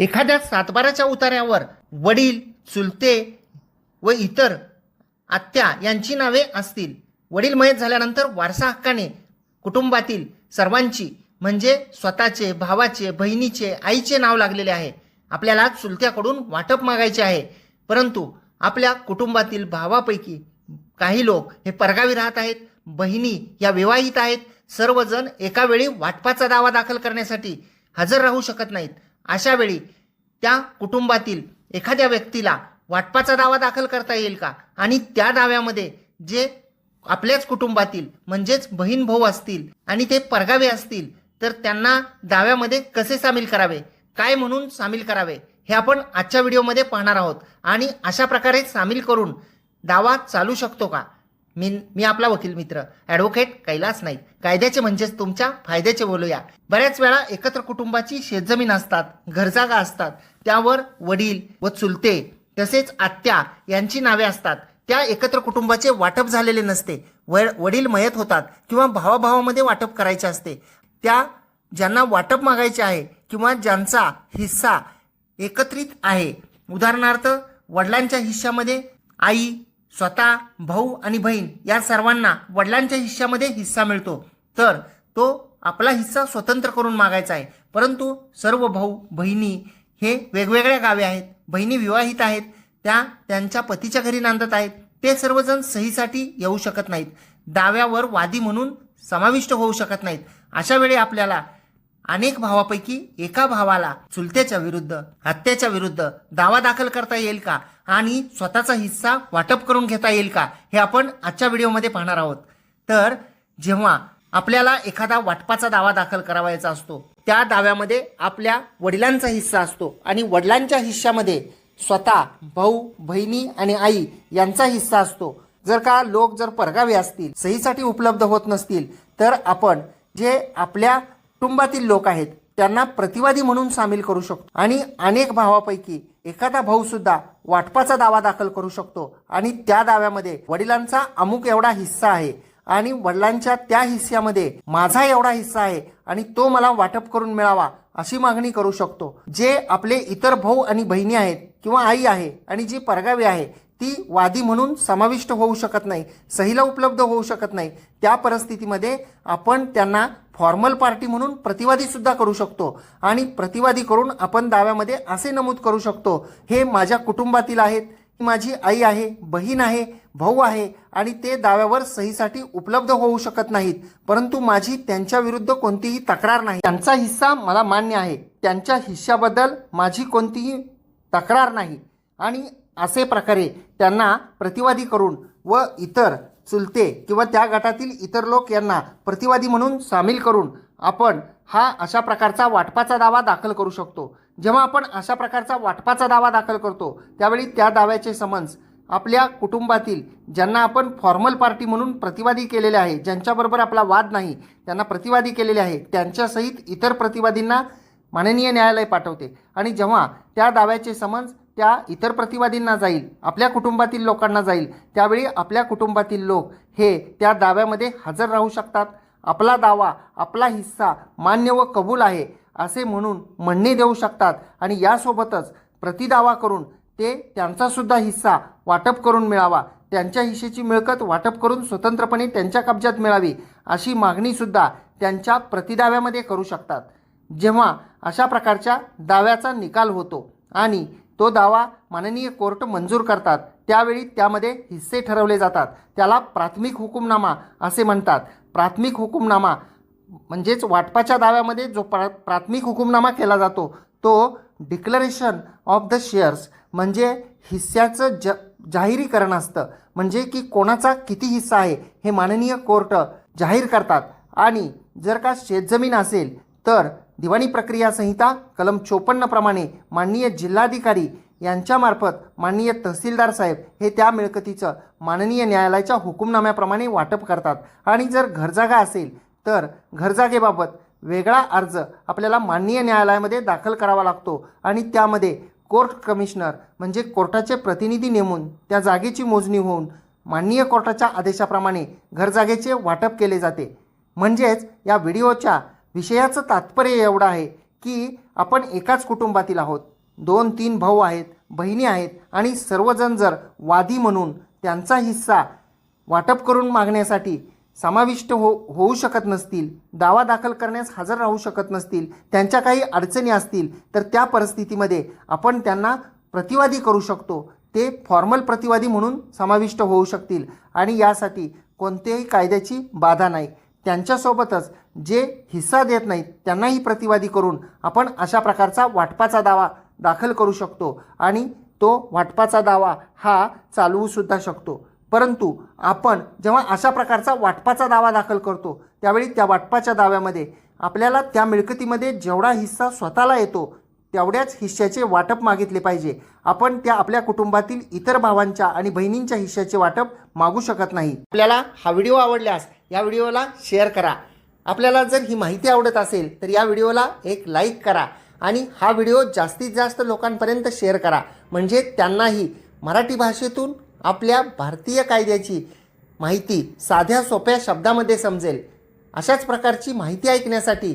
एखाद्या सातबाराच्या उतार्यावर वडील चुलते व इतर आत्या यांची नावे असतील. वडील मयत झाल्यानंतर वारसा हक्काने कुटुंबातील सर्वांची म्हणजे स्वतःचे भावाचे बहिणीचे आईचे नाव लागलेले आहे. आपल्याला चुलत्याकडून वाटप मागायचे आहे. परंतु आपल्या कुटुंबातील भावापैकी काही लोक हे परगावी राहत आहेत. बहिणी या विवाहित आहेत. सर्वजण एकावेळी वाटपाचा दावा दाखल करण्यासाठी हजर राहू शकत नाहीत. अशावेळी त्या कुटुंबातील एखाद्या व्यक्तीला वाटपाचा दावा दाखल करता येईल का? आणि त्या दाव्यामध्ये जे आपल्याच कुटुंबातील म्हणजेच बहीण भाऊ असतील आणि ते परगावे असतील तर त्यांना दाव्यामध्ये कसे सामील करावे? काय म्हणून सामील करावे? हे आपण आजच्या व्हिडिओमध्ये पाहणार आहोत. आणि अशा प्रकारे सामील करून दावा चालू शकतो का? मी मी आपला वकील मित्र ॲडव्होकेट कैलास नाईक. कायद्याचे म्हणजेच तुमच्या फायद्याचे बोलूया. बऱ्याच वेळा एकत्र कुटुंबाची शेतजमीन असतात घरजागा असतात त्यावर वडील व चुलते तसेच आत्या यांची नावे असतात. त्या एकत्र कुटुंबाचे वाटप झालेले नसते. व वडील मयत होतात किंवा भावाभावामध्ये वाटप करायचे असते. त्या ज्यांना वाटप मागायचे आहे किंवा ज्यांचा हिस्सा एकत्रित आहे. उदाहरणार्थ वडिलांच्या हिश्श्यामध्ये आई स्वतः भाऊ आणि बहीण या सर्वांना वडिलांच्या हिश्श्यामध्ये हिस्सा मिळतो. तर तो आपला हिस्सा स्वतंत्र करून मागायचा आहे. परंतु सर्व भाऊ बहिणी हे वेगवेगळ्या गावे आहेत. बहिणी विवाहित आहेत. त्या त्यांच्या पतीच्या घरी नांदत आहेत. ते सर्वजण सहीसाठी येऊ शकत नाहीत. दाव्यावर वादी म्हणून समाविष्ट होऊ शकत नाहीत. अशा वेळी आपल्याला अनेक भावापैकी एका भावाला चुलत्याच्या विरुद्ध हत्याच्या विरुद्ध दावा दाखल करता येईल का? आणि स्वतःचा हिस्सा वाटप करून घेता येईल का? हे आपण आजच्या व्हिडिओमध्ये पाहणार आहोत. तर जेव्हा आपल्याला एखादा वाटपाचा दावा दाखल करावायचा असतो त्या दाव्यामध्ये आपल्या वडिलांचा हिस्सा असतो आणि वडिलांच्या हिस्सामध्ये स्वतः भाऊ बहिणी आणि आई यांचा हिस्सा असतो. जर का लोक जर परगावे असतील सहीसाठी उपलब्ध होत नसतील तर आपण जे आपल्या कुटुंबातील लोक आहेत त्यांना प्रतिवादी म्हणून सामील करू शकतो. आणि अनेक भावापैकी एखादा भाऊ सुद्धा वाटपाचा दावा दाखल करू शकतो. आणि त्या दाव्यामध्ये वडिलांचा अमुक एवढा हिस्सा आहे आणि वडिलांच्या त्या हिस्स्यामध्ये माझा एवढा हिस्सा आहे आणि तो मला वाटप करून मिळावा अशी मागणी करू शकतो. जे आपले इतर भाऊ आणि बहिणी आहेत किंवा आई आहे आणि जी परगावी आहे ती वादी म्हणून समाविष्ट होऊ शकत नाही सहीला उपलब्ध होऊ शकत नाही. त्या परिस्थितीमध्ये आपण त्यांना फॉर्मल पार्टी म्हणून प्रतिवादीसुद्धा करू शकतो आणि प्रतिवादी करून आपण दाव्यामध्ये असे नमूद करू शकतो हे माझ्या कुटुंबातील आहेत माझी आई आहे बहीण आहे भाऊ आहे आणि ते दाव्यावर सहीसाठी उपलब्ध होऊ शकत नाहीत परंतु माझी त्यांच्या विरुद्ध कोणतीही तक्रार नाही. त्यांचा हिस्सा मला मान्य आहे त्यांच्या हिश्श्याबद्दल माझी कोणतीही तक्रार नाही आणि असे प्रकारे त्यांना प्रतिवादी करून व इतर चुलते किंवा त्या गटातील इतर लोक यांना प्रतिवादी म्हणून सामील करून आपण हा अशा प्रकारचा वाटपाचा दावा दाखल करू शकतो. जेव्हा आपण अशा प्रकारचा वाटपाचा दावा दाखल करतो त्यावेळी त्या दाव्याचे समन्स आपल्या कुटुंबातील ज्यांना आपण फॉर्मल पार्टी म्हणून प्रतिवादी केलेले आहे ज्यांच्याबरोबर आपला वाद नाही त्यांना प्रतिवादी केलेले आहे त्यांच्यासहित इतर प्रतिवादींना माननीय न्यायालय पाठवते. आणि जेव्हा त्या दाव्याचे समन्स त्या इतर प्रतिवादींना जाईल आपल्या कुटुंबातील लोकांना जाईल. त्यावेळी आपल्या कुटुंबातील लोक हे त्या दाव्यामध्ये हजर राहू शकतात. आपला दावा आपला हिस्सा मान्य व कबूल आहे असे म्हणून म्हणणे देऊ शकतात आणि यासोबतच प्रतिदावा करून ते त्यांचासुद्धा हिस्सा वाटप करून मिळावा. त्यांच्या हिशेची मिळकत वाटप करून स्वतंत्रपणे त्यांच्या कब्जात मिळावी अशी मागणीसुद्धा त्यांच्या प्रतिदाव्यामध्ये करू शकतात. जेव्हा अशा प्रकारच्या दाव्याचा निकाल होतो आणि तो दावा माननीय कोर्ट मंजूर करतात. त्यावेळी त्यामध्ये हिस्से ठरवले जातात. त्याला प्राथमिक हुकुमनामा असे म्हणतात. प्राथमिक हुकुमनामा म्हणजेच वाटपाच्या दाव्यामध्ये जो प्रा प्राथमिक हुकुमनामा केला जातो तो डिक्लरेशन ऑफ द शेअर्स म्हणजे हिस्स्याचं ज जाहिरीकरण असतं. म्हणजे की कोणाचा किती हिस्सा आहे हे माननीय कोर्ट जाहीर करतात. आणि जर का शेतजमीन असेल तर दिवाणी प्रक्रिया संहिता कलम चोपन्नप्रमाणे माननीय जिल्हाधिकारी यांच्यामार्फत माननीय तहसीलदार साहेब हे त्या मिळकतीचं माननीय न्यायालयाच्या हुकुमनाम्याप्रमाणे वाटप करतात. आणि जर घरजागा असेल तर घरजागेबाबत वेगळा अर्ज आपल्याला माननीय न्यायालयामध्ये दाखल करावा लागतो आणि त्यामध्ये कोर्ट कमिशनर म्हणजे कोर्टाचे प्रतिनिधी नेमून त्या जागेची मोजणी होऊन माननीय कोर्टाच्या आदेशाप्रमाणे घरजागेचे वाटप केले जाते. म्हणजेच या व्हिडिओच्या विषयाचं तात्पर्य एवढं आहे की आपण एकाच कुटुंबातील आहोत. दोन तीन भाऊ आहेत बहिणी आहेत आणि सर्वजण जर वादी म्हणून त्यांचा हिस्सा वाटप करून मागण्यासाठी समाविष्ट हो होऊ शकत नसतील दावा दाखल करण्यास हजर राहू शकत नसतील त्यांच्या काही अडचणी असतील तर त्या परिस्थितीमध्ये आपण त्यांना प्रतिवादी करू शकतो. ते फॉर्मल प्रतिवादी म्हणून समाविष्ट होऊ शकतील आणि यासाठी कोणत्याही कायद्याची बाधा नाही. त्यांच्यासोबतच जे हिस्सा देत नाहीत त्यांनाही प्रतिवादी करून आपण अशा प्रकारचा वाटपाचा दावा दाखल करू शकतो आणि तो वाटपाचा दावा हा चालवूसुद्धा शकतो. परंतु आपण जेव्हा अशा प्रकारचा वाटपाचा दावा दाखल करतो त्यावेळी त्या वाटपाच्या दाव्यामध्ये आपल्याला त्या मिळकतीमध्ये जेवढा हिस्सा स्वतःला येतो तेवढ्याच हिश्श्याचे वाटप मागितले पाहिजे. आपण त्या आपल्या कुटुंबातील इतर भावांच्या आणि बहिणींच्या हिश्श्याचे वाटप मागू शकत नाही. आपल्याला हा व्हिडिओ आवडल्यास या व्हिडिओला शेअर करा. आपल्याला जर ही माहिती आवडत असेल तर या व्हिडिओला एक लाईक करा आणि हा व्हिडिओ जास्तीत जास्त लोकांपर्यंत शेअर करा. म्हणजे त्यांनाही मराठी भाषेतून आपल्या भारतीय कायद्याची माहिती साध्या सोप्या शब्दामध्ये समजेल. अशाच प्रकारची माहिती ऐकण्यासाठी